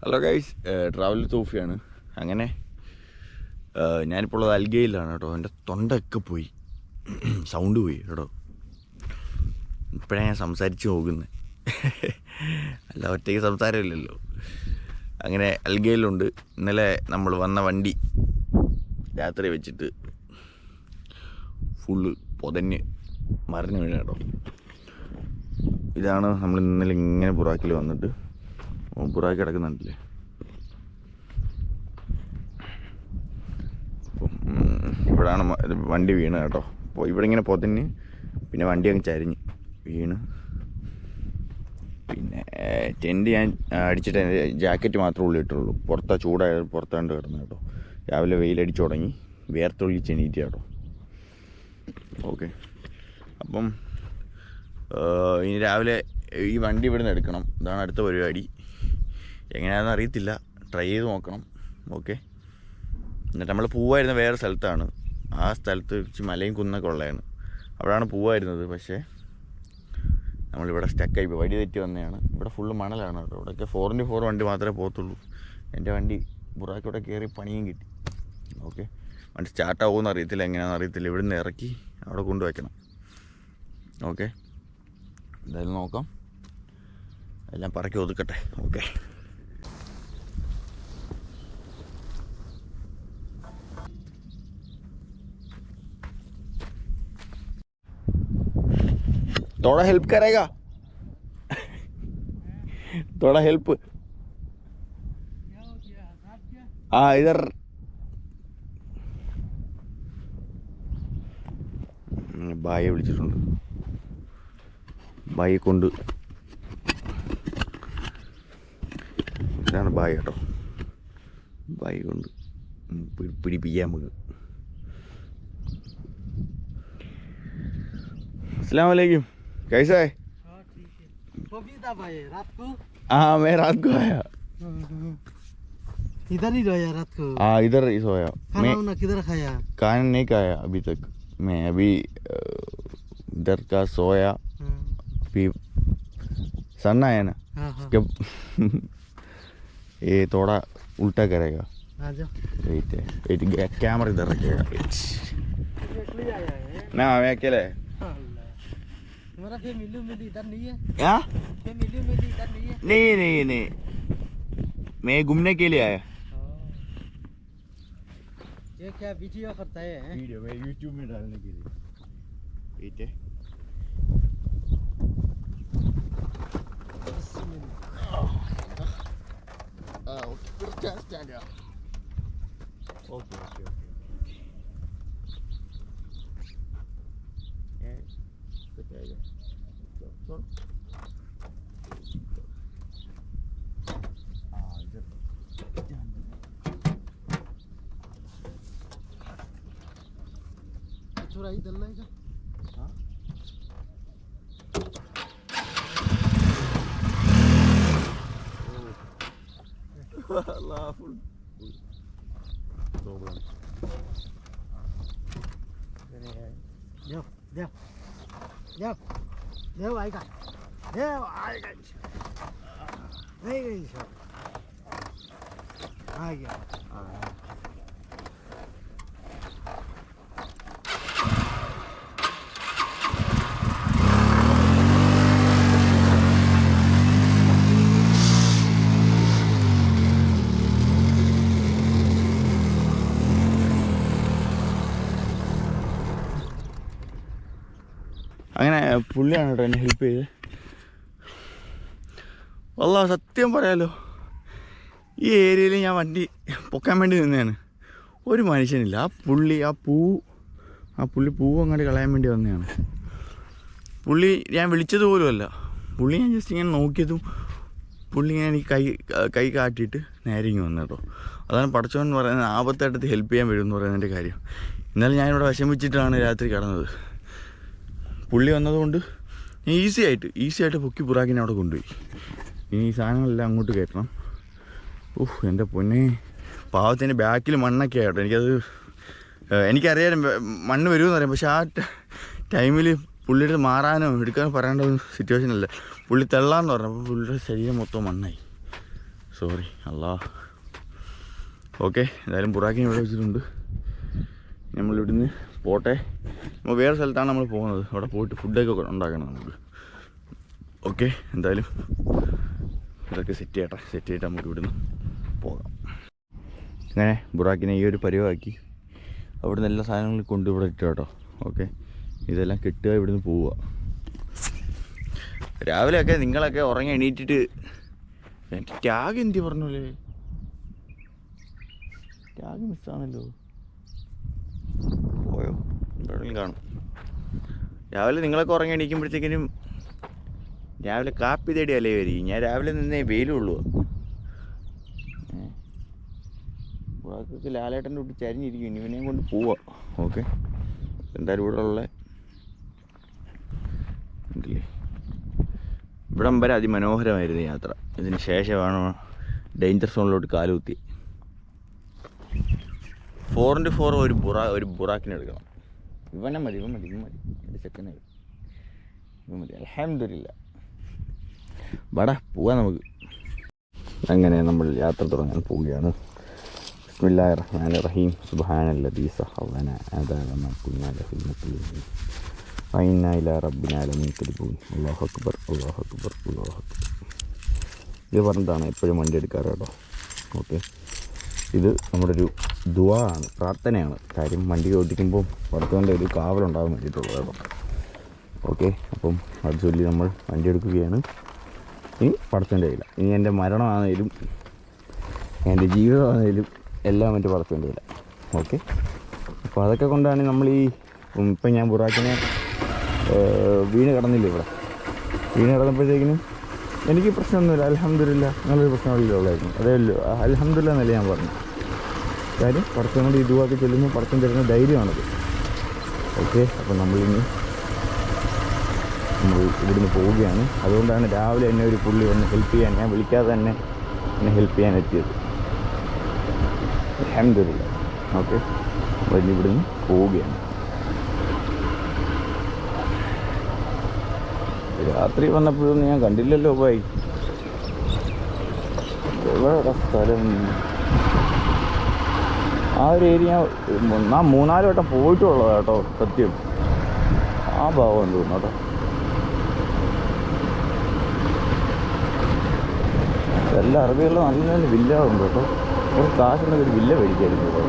Hello guys travel തോഫിയാണ് അങ്ങനെ ഞാനിപ്പോൾ ഉള്ളത് അൽഗയിലാണ് കേട്ടോ. എന്റെ തൊണ്ടയൊക്കെ പോയി. സൗണ്ട് പോയി കേട്ടോ. ഇപ്പോഴാണ് ഞാൻ സംസാരിച്ച് പോകുന്നത് അല്ല ഒറ്റയ്ക്ക് സംസാരമില്ലല്ലോ. അങ്ങനെ അൽഗയിലുണ്ട്. ഇന്നലെ നമ്മൾ വന്ന വണ്ടി രാത്രി വെച്ചിട്ട് ഫുള്ള് പൊതഞ്ഞ് മറിഞ്ഞു വീണ കേട്ടോ. ഇതാണ് നമ്മൾ ഇന്നലെ ഇങ്ങനെ പുറാക്കിൽ വന്നിട്ട് ബുറാക്കി കിടക്കുന്നുണ്ടല്ലേ? ഇവിടാണ് വണ്ടി വീണ് കേട്ടോ. അപ്പോൾ ഇവിടെ ഇങ്ങനെ പൊതിഞ്ഞ് പിന്നെ വണ്ടി അങ്ങ് ചരിഞ്ഞ് വീണ്. പിന്നെ ടെന്റ് ഞാൻ അടിച്ചിട്ട് ജാക്കറ്റ് മാത്രമേ ഉള്ളു ഇട്ടുള്ളൂ പുറത്താ ചൂടായ പുറത്താണ്ട് കിടന്നു കേട്ടോ. രാവിലെ വെയിലടിച്ചു തുടങ്ങി വേർത്തൊഴുകി ചെണീറ്റ് കേട്ടോ. ഓക്കെ. അപ്പം ഇനി രാവിലെ ഈ വണ്ടി ഇവിടുന്ന് എടുക്കണം. ഇതാണ് അടുത്ത പരിപാടി. എങ്ങനെയാണെന്ന് അറിയത്തില്ല. ട്രൈ ചെയ്ത് നോക്കണം. ഓക്കെ എന്നിട്ട് നമ്മൾ പോവായിരുന്ന വേറെ സ്ഥലത്താണ്. ആ സ്ഥലത്ത് വെച്ച് മലയും കുന്നൊക്കെ ഉള്ളതാണ്. അവിടെയാണ് പോവായിരുന്നത്. പക്ഷേ നമ്മളിവിടെ സ്റ്റക്കായി പോയി. വഴി തെറ്റി വന്നതാണ്. ഇവിടെ ഫുള്ള് മണലാണ്. കേട്ടോ ഇവിടെയൊക്കെ ഫോർ ഇന്റു ഫോർ വണ്ടി മാത്രമേ പോകത്തുള്ളൂ. എന്റെ വണ്ടി ബുറാക്കിവിടെ കയറി പണിയും കിട്ടി. ഓക്കെ വണ്ടി സ്റ്റാർട്ടാവുമെന്ന് അറിയത്തില്ല. എങ്ങനെയാണെന്ന് അറിയത്തില്ല. ഇവിടുന്ന് ഇറക്കി അവിടെ കൊണ്ടുവയ്ക്കണം. ഓക്കെ എന്തായാലും നോക്കാം. എല്ലാം പറക്കി ഒതുക്കട്ടെ. ഓക്കെ थोड़ा हेल्प करेगा थोड़ा हेल्प हाँ इधर ബായെ വിളിച്ചിട്ടുണ്ട് ബായെ കൊണ്ട് ഇതാണ് ബായ് കേട്ടോ ബായ് കൊണ്ട് ഉം പിടി- പിടിപ്പിക്കാം നമുക്ക് अस्सलाम वालेकुम कैसा है? हाँ, तो हाँ मैं रात को आया। हाँ, इधर ही रोया रात को। हाँ इधर ही सोया। मैं किधर खाया? कान नहीं खाया अभी तक। मैं अभी इधर का सोया। हाँ। अभी सन्ना है ना? उसके ये थोड़ा उल्टा करेगा। कैमरा तो, तो इधर रखेगा। ना मैं अकेला है। तुम्हारा फैमिली मिली इधर नहीं है। क्या? फैमिली मिली इधर नहीं है। नहीं नहीं नहीं। मैं घूमने के लिए आया। हाँ। ये क्या वीडियो करता है वीडियो मैं यूट्यूब में डालने के लिए। ठीक है। Mistura aí, dele já. Tá? Lá, full. Dobrando. Deu, deu. Deu. Deu aí, cara. Deu aí, cara. Vem, cara. Aí, cara. പുള്ളിയാണ് കേട്ടോ എന്നെ ഹെൽപ്പ് ചെയ്ത്. വല്ല സത്യം പറയാലോ ഈ ഏരിയയിൽ ഞാൻ വണ്ടി പൊക്കാൻ വേണ്ടി നിന്നതാണ്. ഒരു മനുഷ്യനില്ല. ആ പുള്ളി ആ പൂ ആ പുള്ളി പൂവ് അങ്ങോട്ട് കളയാൻ വേണ്ടി വന്നതാണ്. പുള്ളി ഞാൻ വിളിച്ചത് പുള്ളി ഞാൻ ജസ്റ്റ് ഇങ്ങനെ നോക്കിയതും പുള്ളി ഇങ്ങനെ എനിക്ക് കൈ കൈ കാട്ടിയിട്ട് നേരെ ഇങ്ങ് വന്നു കേട്ടോ. അതാണ് എന്ന് പറയുന്നത് ആപത്തായിട്ട് ഹെൽപ്പ് ചെയ്യാൻ വരും എന്ന് പറയുന്നതിന്റെ കാര്യം. ഇന്നലെ ഞാനിവിടെ വിഷമിച്ചിട്ടാണ് രാത്രി കടന്നത്. പുള്ളി വന്നതുകൊണ്ട് ഈസി ആയിട്ട് ഈസി ആയിട്ട് പൊക്കി പുറാക്കിനെ അവിടെ കൊണ്ടുപോയി. ഇനി ഈ സാധനങ്ങളെല്ലാം അങ്ങോട്ട് കയറ്റണം. ഓഹ് എന്റെ പൊന്നെ. പാവത്തിന്റെ ബാക്കിൽ മണ്ണൊക്കെ ആയിട്ട്. എനിക്കത് എനിക്കറിയാം മണ്ണ് വരുമെന്ന് അറിയാം. പക്ഷെ ആ ടൈമിൽ പുള്ളിയുടെ മാറാനോ എടുക്കാനോ പറയേണ്ട സിറ്റുവേഷൻ അല്ല. പുള്ളി തെള്ളാന്ന് പറഞ്ഞു. അപ്പോൾ പുള്ളിയുടെ ശരീരം മൊത്തം മണ്ണായി. സോറി അല്ലാ ഓക്കെ എന്തായാലും ബുറാക്കിനെ ഇവിടെ വെച്ചിട്ടുണ്ട്. നമ്മളിവിടുന്ന് പോട്ടെ. നമ്മൾ വേറെ സ്ഥലത്താണ് നമ്മൾ പോകുന്നത്. അവിടെ പോയിട്ട് ഫുഡൊക്കെ ഉണ്ടാക്കണം നമുക്ക്. ഓക്കെ എന്തായാലും ഇതൊക്കെ സെറ്റ് ചെയ്യട്ടെ. സെറ്റ് ചെയ്തിട്ട് നമുക്ക് ഇവിടുന്ന് പോകാം. അങ്ങനെ ബുറാക്കിനെ ഈ ഒരു പരിവാക്കി അവിടുന്ന് എല്ലാ സാധനങ്ങളും കൊണ്ട് ഇവിടെ ഇട്ടു കേട്ടോ. ഓക്കെ ഇതെല്ലാം കിട്ടുക ഇവിടുന്ന് പോവുക. രാവിലെയൊക്കെ നിങ്ങളൊക്കെ ഉറങ്ങി എണീറ്റിട്ട് എന്റെ ടാഗ് എന്തി പറഞ്ഞല്ലേ ടാഗ് മിസ്സാണല്ലോ എവിടെയെങ്കിലും കാണും. രാവിലെ നിങ്ങളൊക്കെ ഉറങ്ങി എണീക്കുമ്പോഴത്തേക്കിനും രാവിലെ കാപ്പി തേടി അല്ലേ വരിക ഞാൻ രാവിലെ നിന്നേ വെയിലുള്ളൂ പുറത്തേക്ക് ലാലേട്ടന്റെ കൂട്ടി ചരിഞ്ഞിരിക്കും. ഇവനെയും കൊണ്ട് പോവാ. ഓക്കെ? എന്തായാലും ഇവിടെ ഉള്ള. ഇവിടം വരെ അതിമനോഹരമായിരുന്നു യാത്ര. ഇതിന് ശേഷമാണ് ഡേഞ്ചർ സോണിലോട്ട് കാലുകുത്തി. ഫോർ ഇന്റു ഫോർ ഒരു ബുറ ഒരു ബുറാക്കിനെ എടുക്കണം ഇവനെ മതി ഇവൻ മതി ഇവൻ മതി. എന്റെ ചെക്കനെ ഇവൻ മതി. അലഹമില്ല വട പോവാം നമുക്ക്. അങ്ങനെ നമ്മൾ യാത്ര തുടങ്ങാൻ പോവുകയാണ്. ബിസ്മില്ലാഹി റഹ്മാൻ റഹീം സുബ്ഹാനല്ലദീ സഹവന അദാന മാ കുന്നാ ലഹു മുഖ്ലിമീൻ വൈന ഇലാ റബ്ബിനാ ലമുൻഖലിബൂൻ അല്ലാഹു അക്ബർ അല്ലാഹു അക്ബർ അല്ലാഹു അക്ബർ. ഇത് പറഞ്ഞതാണ് എപ്പോഴും വണ്ടി എടുക്കാറ് കേട്ടോ. ഓക്കെ. ഇത് നമ്മുടെ ഒരു ദുവാ ആണ് പ്രാർത്ഥനയാണ്. കാര്യം വണ്ടി ഓടിക്കുമ്പോൾ പുറത്തുകൊണ്ട് ഒരു കാവലുണ്ടാകാൻ വേണ്ടിയിട്ടുള്ളത് കേട്ടോ ഓക്കെ അപ്പം അത് ചൊല്ലി നമ്മൾ വണ്ടി എടുക്കുകയാണ്. ഇനി പടച്ചന്റെ കയ്യില്ല ഇനി എന്റെ മരണമാണെങ്കിലും എന്റെ ജീവിതമാണെങ്കിലും എല്ലാം എന്റെ പടച്ചന്റെ കയ്യില്ല ഓക്കെ അപ്പോൾ അതൊക്കെ കൊണ്ടാണ് നമ്മൾ ഈ ഇപ്പം ഞാൻ ബുറാക്കിനെ വീണ് കിടന്നില്ല ഇവിടെ? വീണ് കിടന്നപ്പോഴത്തേക്കിനും എനിക്ക് പ്രശ്നമൊന്നുമില്ല. അലഹമില്ല നല്ലൊരു പ്രശ്നമില്ല ഉള്ളായിരുന്നു അതേ അല്ലോ അലഹമില്ല എന്നല്ലേ ഞാൻ പറഞ്ഞു കാര്യം പടത്തം കൊണ്ട് ഇതുവാക്കി ചെല്ലുമ്പോൾ പടത്തം തരുന്ന ധൈര്യമാണത്. ഓക്കെ അപ്പോൾ നമ്മളിനി നമ്മൾ ഇവിടുന്ന് പോവുകയാണ്. അതുകൊണ്ടാണ് രാവിലെ എന്നെ ഒരു പുള്ളി ഒന്ന് ഹെൽപ്പ് ചെയ്യാൻ ഞാൻ വിളിക്കാതെ തന്നെ എന്നെ ഹെൽപ്പ് ചെയ്യാൻ എത്തിയത്. അഹമ്മദില്ല ഓക്കെ അപ്പോൾ ഇവിടുന്ന് പോവുകയാണ്. രാത്രി വന്നപ്പോഴൊന്നും ഞാൻ കണ്ടില്ലല്ലോ എവിടെ സ്ഥലം? ആ ഒരു ഏരിയ ഞാൻ മൂന്നാൽ വട്ടം പോയിട്ടുള്ളതാ കേട്ടോ സത്യം. ആ ഭാഗം തോന്നുന്നു കേട്ടോ. എല്ലാ അറബികളിലും നല്ല നല്ല ഉണ്ട് കേട്ടോ. ഒരു കാശുണ്ടെങ്കിൽ ഒരു വില്ല മേടിക്കായിരുന്നു കേട്ടോ.